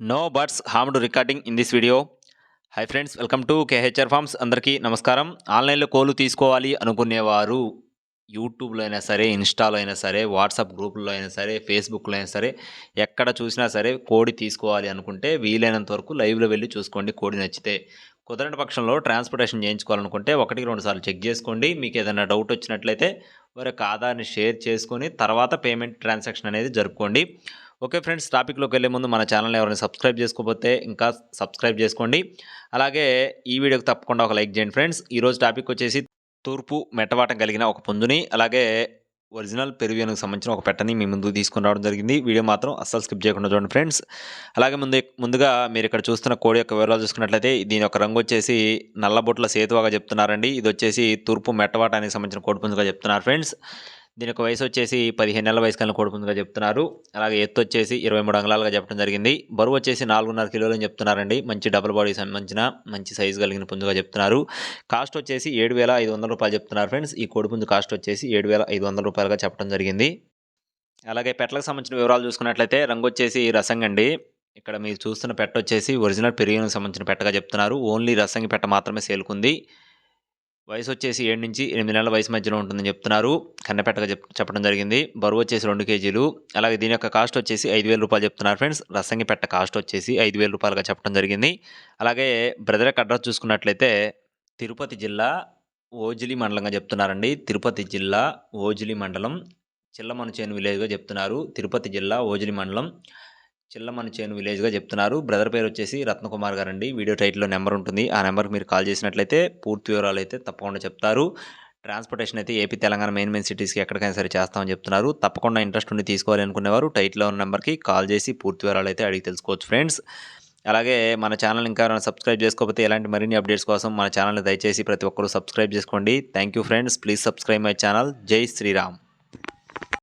No birds harmed recording in this video hi friends welcome to KHR farms అందరికీ నమస్కారం. ఆన్లైన్లో కోళ్ళు తీసుకోవాలి అనుకునేవారు యూట్యూబ్లో అయినా సరే ఇన్స్టాలో అయినా సరే వాట్సాప్ గ్రూపుల్లో అయినా సరే ఫేస్బుక్లో అయినా సరే ఎక్కడ చూసినా సరే కోడి తీసుకోవాలి అనుకుంటే వీలైనంత వరకు లైవ్లో వెళ్ళి చూసుకోండి కోడి నచ్చితే. కుదరని పక్షంలో ట్రాన్స్పోర్టేషన్ చేయించుకోవాలనుకుంటే ఒకటికి రెండు సార్లు చెక్ చేసుకోండి. మీకు ఏదైనా డౌట్ వచ్చినట్లయితే వారి యొక్క ఆధార్ని షేర్ చేసుకొని తర్వాత పేమెంట్ ట్రాన్సాక్షన్ అనేది జరుపుకోండి. ఓకే ఫ్రెండ్స్ టాపిక్లోకి వెళ్ళే ముందు మన ఛానల్ ఎవరైనా సబ్స్క్రైబ్ చేసుకోకపోతే ఇంకా సబ్స్క్రైబ్ చేసుకోండి. అలాగే ఈ వీడియోకి తప్పకుండా ఒక లైక్ చేయండి ఫ్రెండ్స్. ఈరోజు టాపిక్ వచ్చేసి తూర్పు మెట్టవాటం కలిగిన ఒక పుంజుని అలాగే ఒరిజినల్ పెరువియన్కి సంబంధించిన ఒక పెట్టని మీ ముందు తీసుకుని రావడం జరిగింది. వీడియో మాత్రం అస్సలు స్కిప్ చేయకుండా చూడండి ఫ్రెండ్స్. అలాగే ముందు ముందుగా మీరు ఇక్కడ చూస్తున్న కోడి యొక్క వివరాలు చూసుకున్నట్లయితే దీని యొక్క రంగు వచ్చేసి నల్లబొట్ల సేతువాగా చెప్తున్నారండి. ఇది వచ్చేసి తూర్పు మెట్టవాటానికి సంబంధించిన కోడి పుంజుగా చెప్తున్నారు ఫ్రెండ్స్. దీని యొక్క వయసు వచ్చేసి పదిహేను నెలల వయసు కలిగిన కోడిపుంజుగా చెప్తున్నారు. అలాగే ఎత్తు వచ్చేసి ఇరవై మూడు అంగళాలుగా చెప్పడం జరిగింది. బరువు వచ్చేసి నాలుగున్నర కిలోలు అని చెప్తున్నారండి. మంచి డబుల్ బాడీ సంబంధించిన మంచి సైజు కలిగిన పుందుగా చెప్తున్నారు. కాస్ట్ వచ్చేసి ఏడు వేల ఐదు వందల రూపాయలు చెప్తున్నారు ఫ్రెండ్స్ ఈ కోడిపుందు కాస్ట్ వచ్చేసి ఏడు వేల ఐదు వందల రూపాయలుగా చెప్పడం జరిగింది. అలాగే పెట్టలకు సంబంధించిన వివరాలు చూసుకున్నట్లయితే రంగు వచ్చేసి రసంగండి ఇక్కడ మీరు చూస్తున్న పెట్ట వచ్చేసి ఒరిజినల్ పెరిగినకు సంబంధించిన పెట్టగా చెప్తున్నారు. ఓన్లీ రసంగి పెట్ట మాత్రమే సేలుకుంది వయసు వచ్చేసి ఏడు నుంచి ఎనిమిది నెలల వయసు మధ్యలో ఉంటుందని చెప్తున్నారు. కన్నపెట్టగా చెప్ చెప్పడం జరిగింది. బరువు వచ్చేసి రెండు కేజీలు. అలాగే దీని యొక్క కాస్ట్ వచ్చేసి ఐదు వేల రూపాయలు చెప్తున్నారు ఫ్రెండ్స్. రసంగి పెట్ట కాస్ట్ వచ్చేసి ఐదు వేల రూపాయలుగా చెప్పడం జరిగింది. అలాగే బ్రదర్ యొక్క అడ్రస్ చూసుకున్నట్లయితే తిరుపతి జిల్లా ఓజిలి మండలంగా చెప్తున్నారండి. తిరుపతి జిల్లా ఓజిలి మండలం చిల్లమనుచేను విలేజ్గా చెప్తున్నారు. తిరుపతి జిల్లా ఓజిలి మండలం చిల్లమని చేను విలేజ్గా చెప్తున్నారు. బ్రదర్ పేరు వచ్చేసి రత్నకుమార్ గారు అండి వీడియో టైటిల్లో నెంబర్ ఉంటుంది. ఆ నెంబర్కి మీరు కాల్ చేసినట్లయితే పూర్తి వివరాలు అయితే తప్పకుండా చెప్తారు. ట్రాన్స్పోర్టేషన్ అయితే ఏపీ తెలంగాణ మెయిన్ మెయిన్ సిటీస్కి ఎక్కడికైనా సరే చేస్తామని చెప్తున్నారు. తప్పకుండా ఇంట్రెస్ట్ ఉండి తీసుకోవాలి అనుకునేవారు. టైట్లో ఉన్న నెంబర్కి కాల్ చేసి పూర్తి వివరాలు అయితే అడిగి తెలుసుకోవచ్చు ఫ్రెండ్స్. అలాగే మన ఛానల్ ఇంకా సబ్స్క్రైబ్ చేసుకోకపోతే ఎలాంటి మరిన్ని అప్డేట్స్ కోసం మన ఛానల్ని దయచేసి ప్రతి ఒక్కరూ సబ్స్క్రైబ్ చేసుకోండి. Thank you friends. Please subscribe my channel. జై శ్రీరామ్.